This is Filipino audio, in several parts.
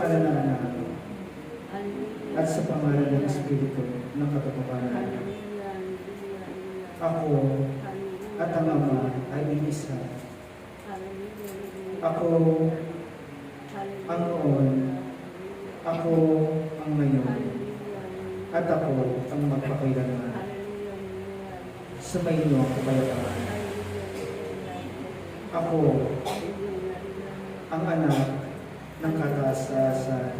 Anak, Hallelujah. at sa pangalan ng Espiritu ng katotohanan. Ako at ang Ama ay iisa. Ako ang noon, ako ang ngayon, at ako ang magpakailanman. Sa may inyo ang kapayapaan. Ako ang anak ng kataas-taasan.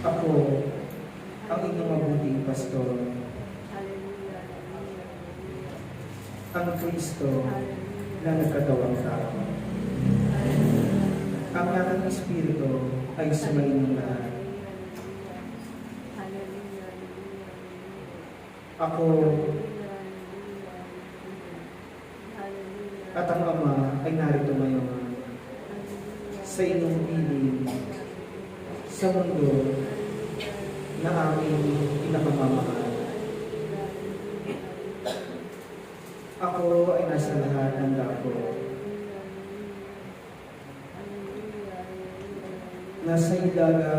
Ako ang inyong mabuting pastor. Ang Kristo na nagkatawang tao. Ang aking Espiritu ay sumayin lahat. Ako at ang Ama ay narito ngayon sa inyong piling sa mundo na aming pinakamamahal. Ako ay nasa lahat ng dako. Nasa ilaga,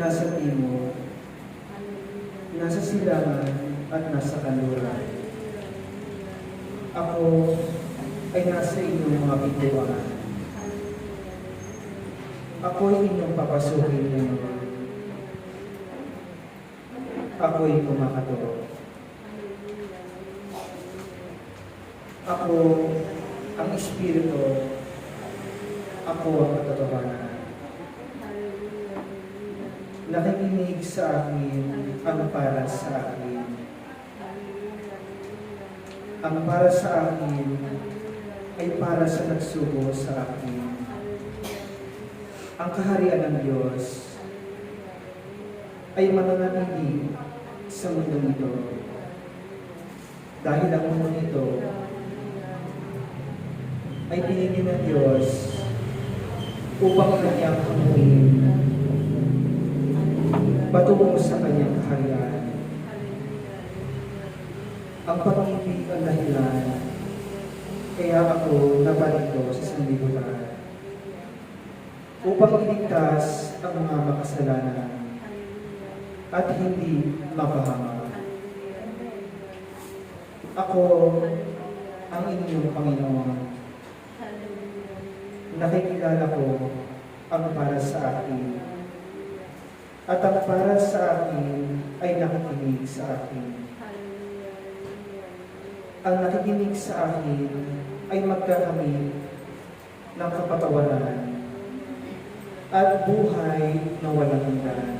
nasa timog, nasa silangan at nasa kanluran. Ako ay nasa inyong mga bituan. Ako ay inyong papasukin ngayon. Ako ay kumakaturo. Ako ang Espiritu. Ako ang katotohanan. Nakikinig sa akin ang para sa akin. Ang para sa akin ay para sa nagsugo sa akin. Ang kaharian ng Diyos ay mananatili sa mundo ito. Dahil ang mundo ito ay pinili ng Diyos upang kanyang hamuin patungo sa kanyang kaharian. Ang pag-ibig ang dahilan kaya ako naparito sa sanlibutan upang iligtas ang mga makasalanan at hindi mapahama. Ako ang inyong Panginoon. Nakikilala ko ang para sa akin. At ang para sa akin ay nakikinig sa akin. Ang nakikinig sa akin ay magkakamit ng kapatawaran at buhay na walang hanggan.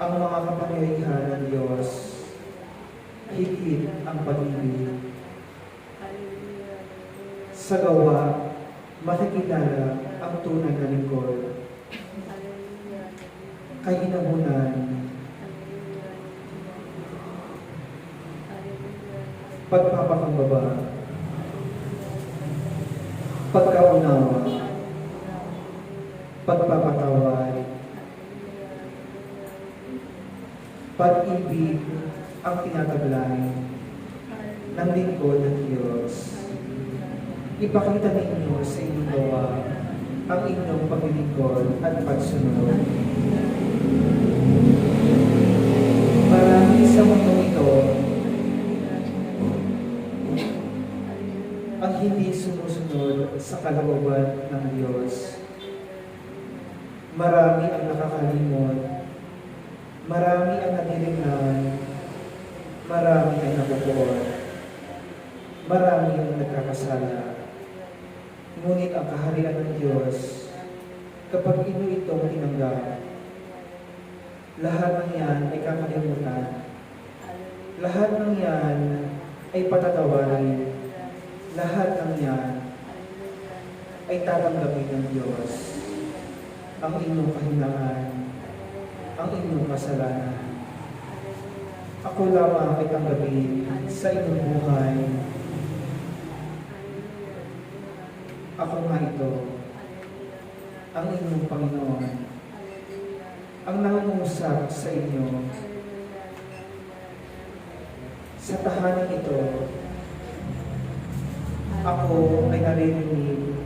Ang mga kapangyarihan ng Diyos, higit ang pag-ibig. Sa gawa, makikilala ang tunay na lingkod. Kahinahunan, pagpapakumbaba, pagkaunawa, pagpapatawad, pag-ibig ang tinataglay ng lingkod ng Diyos. Ipakita ninyo sa inyong gawa ang inyong paglilingkod at pagsunod. Marami sa mundo ito ang hindi sumusunod sa kalooban ng Diyos. Marami ang nakakalimot. Marami ang natilignan. Marami ang nabubuot. Marami ang nagkakasala. Ngunit ang kaharian ng Diyos, kapag ino itong tinanggap, lahat ng yan ay kakalimutan. Lahat ng yan ay patatawarin. Lahat ng yan ay tatanggapin ng Diyos. Ang inyong kahinaan, ang inyong kasalanan. Ako lamang ay tanggapin sa inyong buhay. Ako nga ito, ang inyong Panginoon, ang nangungusap sa inyo. Sa tahanan ito, Ako ay naririnig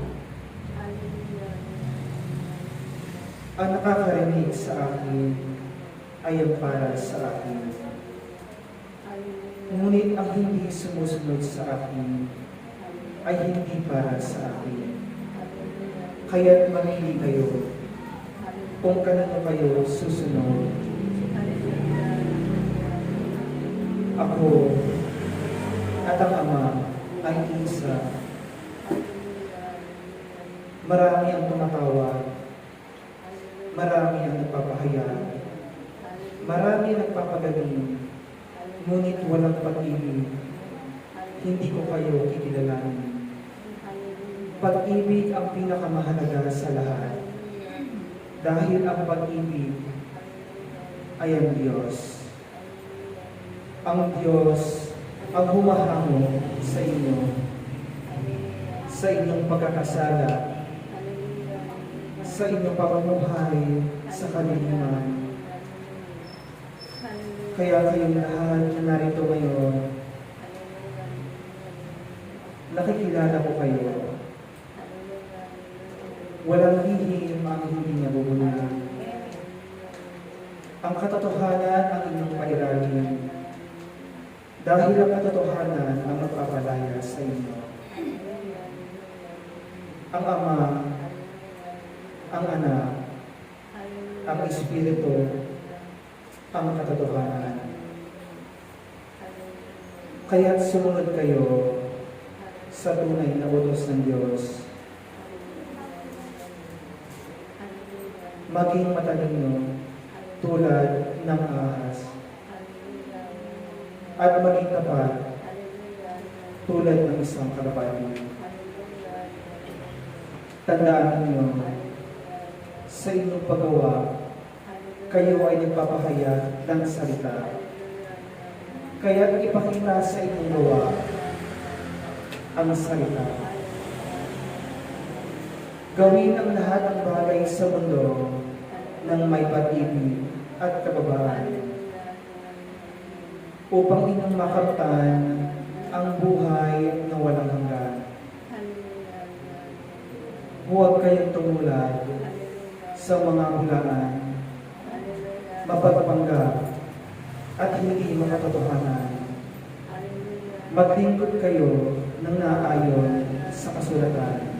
ang nakakarinig sa akin ay ang para sa akin. Ngunit ang hindi sumusunod sa akin ay hindi para sa akin. Kaya't mamili kayo kung kanino kayo susunod. Ako at ang Ama ay isa. Marami ang tumatawag. Marami ang nagpapahayag. Marami ang nagpapagaling. Ngunit walang pag-ibig. Hindi ko kayo kikilalanin. Pag-ibig ang pinakamahalaga sa lahat. Dahil ang pag-ibig ay ang Diyos. Ang Diyos ang humahango sa inyo, sa inyong pagkakasala, sa inyong pamumuhay sa kaliliman. Kaya kayong lahat na narito ngayon, nakikilala ko kayo. Walang lihim ang hindi niya bubulungan. Ang katotohanan ang inyong pairalim. Dahil ang katotohanan ang magpapalaya sa inyo. Ang Ama, ang Anak, ang Espiritu, ang katotohanan. Kaya't sumunod kayo sa tunay na utos ng Diyos. Maging matalino tulad ng ahas at maging tapat tulad ng isang kalapati. Tandaan ninyo, sa inyong paggawa, kayo ay nagpapahayag ng salita. Kaya ipakita sa inyong gawa ang salita. Gawin ang lahat ng bagay sa mundo ng may pag-ibig at kababahan upang inyong makamtan ang buhay na walang hanggan. Huwag kayong tumulad sa mga hulaan, mapagpanggap, at hindi makatotohanan. Maglingkod kayo ng naayon sa kasulatan.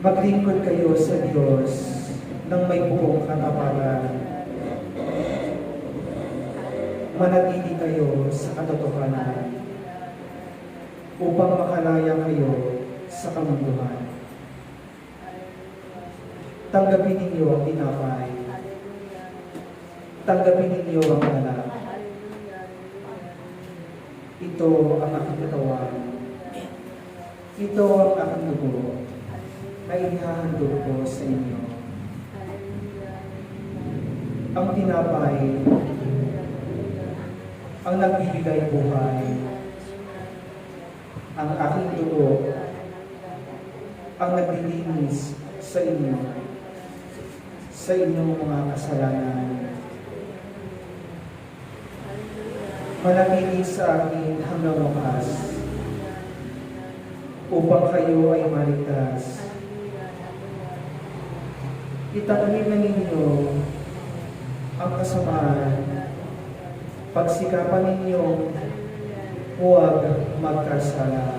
Maglingkod kayo sa Diyos ng may buong kataparan. Manatili kayo sa katotohanan upang makalaya kayo sa kamunduhan. Tanggapin ninyo ang tinapay. Tanggapin ninyo ang anak. Ito ang aking katawan. Ito ang aking dugo na inihahandog ko sa inyo. Ang tinapay ang nagbibigay buhay. Ang aking dugo ang naglilinis sa inyo sa inyong mga kasalanan. Manatili sa akin hanggang wakas upang kayo ay maligtas. Itakwin na ninyo ang kasamaan. Pagsikapan ninyong huwag magkasala.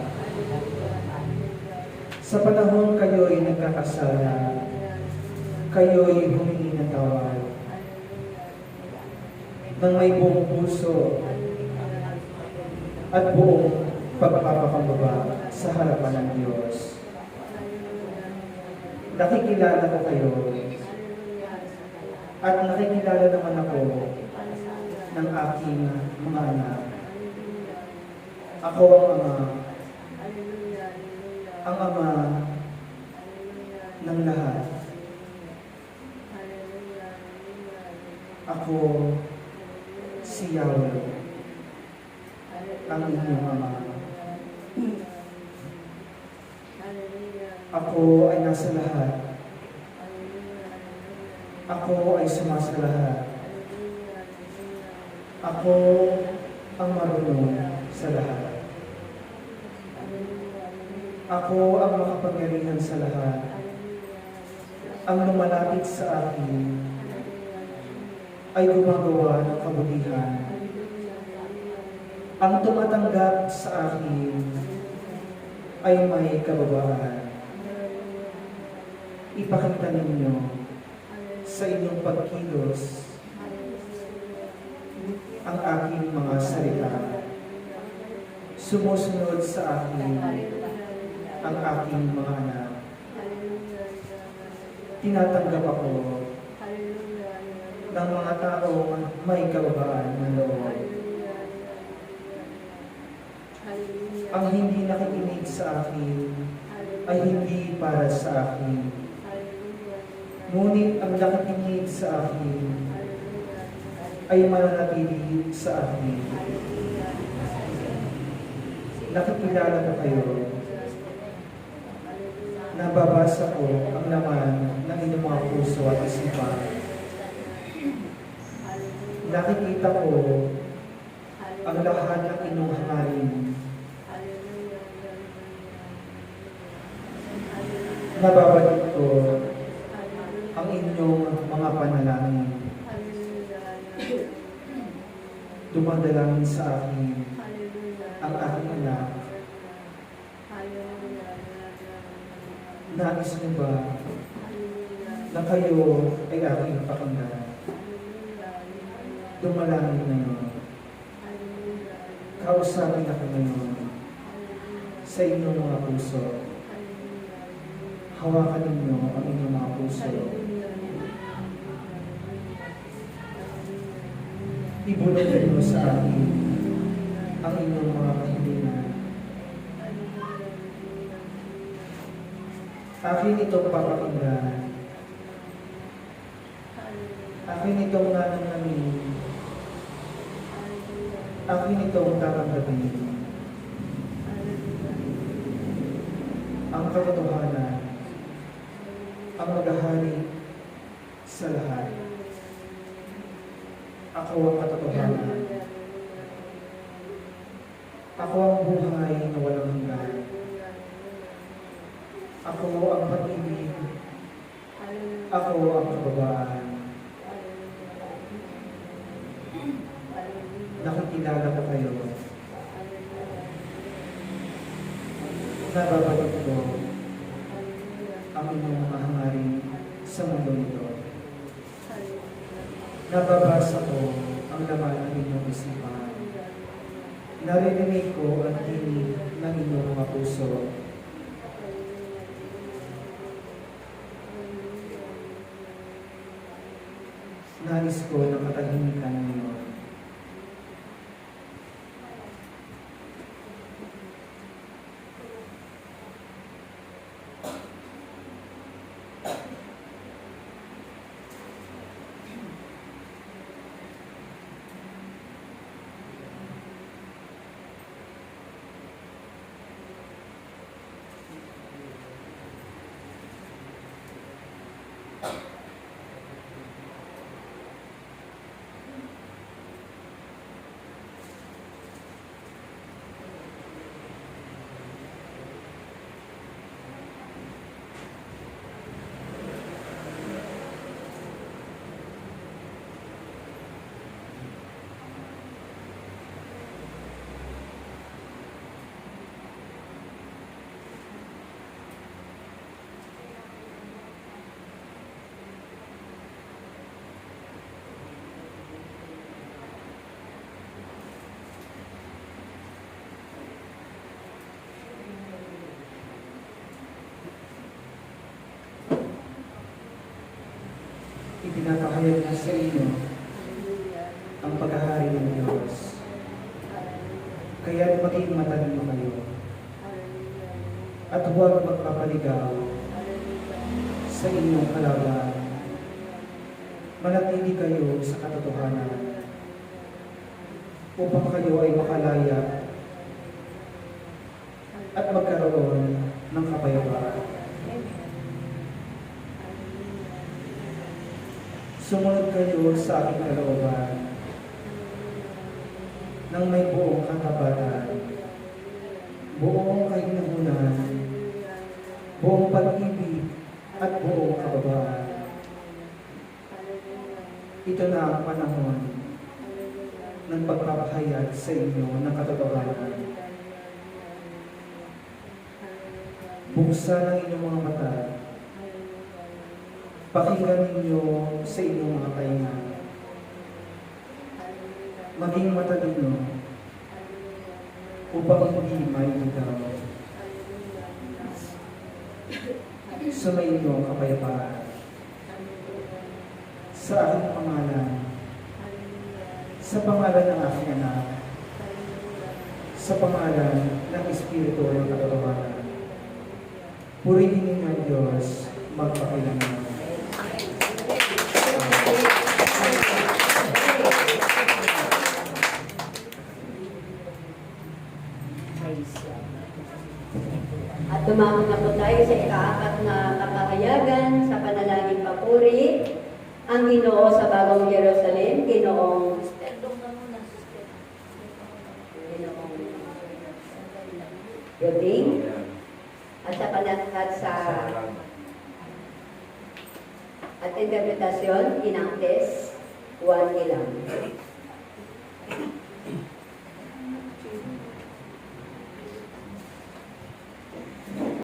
Sa panahon kayo'y nagkakasala, kayo'y humingi ng tawad. Nang may buong puso at buong pagpapakambaba sa harapan ng Diyos. Nakikilala ko kayo at nakikilala naman ako ng aking mga anak. Ako ang ama, ang ama ng lahat. Ako si Yahweh, ang inyong ama. Ako ay nasa lahat. Ako ay sumasa lahat. Ako ang marunong sa lahat. Ako ang makapangyarihan sa lahat. Ang lumalapit sa akin ay gumagawa ng kabutihan. Ang tumatanggap sa akin ay may kababaan. Ipakita ninyo sa inyong pagkilos ang aking mga salita. Sumusunod sa akin ang aking mga anak. Tinatanggap ako ng mga taong may kababaan ng loob. Ang hindi nakikinig sa akin ay hindi para sa akin. Ngunit ang nakikinig sa akin ay mananatili sa akin. Nakikilala ko kayo. Nababasa ko ang laman ng inyong mga puso at isipan. Nakikita ko ang lahat ng hangarin. Nababalik ko ang inyong mga panalangin. Dumadalangin sa akin ang aking anak. Nais niyo ba na kayo ay aking pakinggan? Dumalangin ngayon. Kausapin ako ngayon sa inyong mga puso. Hawakan ninyo ang inyong mga puso. Ibulong ninyo sa akin ang inyong mga kahilingan. Akin itong papakinggan. Akin itong nananamin. Akin itong tatanggapin. Ang katotohanan ang maghahari sa lahat. Ako ang katotohanan. Ako ang buhay na walang hanggan. Ako ang pag-ibig. Ako ang kababaan. Sa mundo ito. Nababasa ko ang laman ng inyong isipan. Naririnig ko ang tinig ng inyong mga puso. Nais ko na katahimikan ngayon. Ipinapahayag na sa inyo ang paghahari ng Diyos. Kaya maging matalino kayo at huwag magpapaligaw sa inyong kalaban. Manatili kayo sa katotohanan upang kayo ay makalaya at magkaroon ng kapayapaan. Kayo sa aking kalooban ng may buong katapatan, buong kahinuhunan buong pag-ibig at buong kababaan. Ito na ang panahon ng pagpapahayag sa inyo ng katotohanan. Buksan ang inyong mga mata. Pakinggan ninyo sa inyong mga pahinga. Maging matalino upang hindi may ligaw. Sumayin ang kapayapaan. Sa aking pangalan, sa pangalan ng aking anak, sa pangalan ng Espiritu ng Katotohanan. Purihin ninyo ang Diyos, magpakilangan. At tumawag na po tayo sa ikaapat na kapahayagan sa panalangin papuri. Ang Ginoo sa Bagong Jerusalem, Ginoong Ginoong Yoding, at sa panatkat sa at interpretasyon, inangtes, Juan Ilang.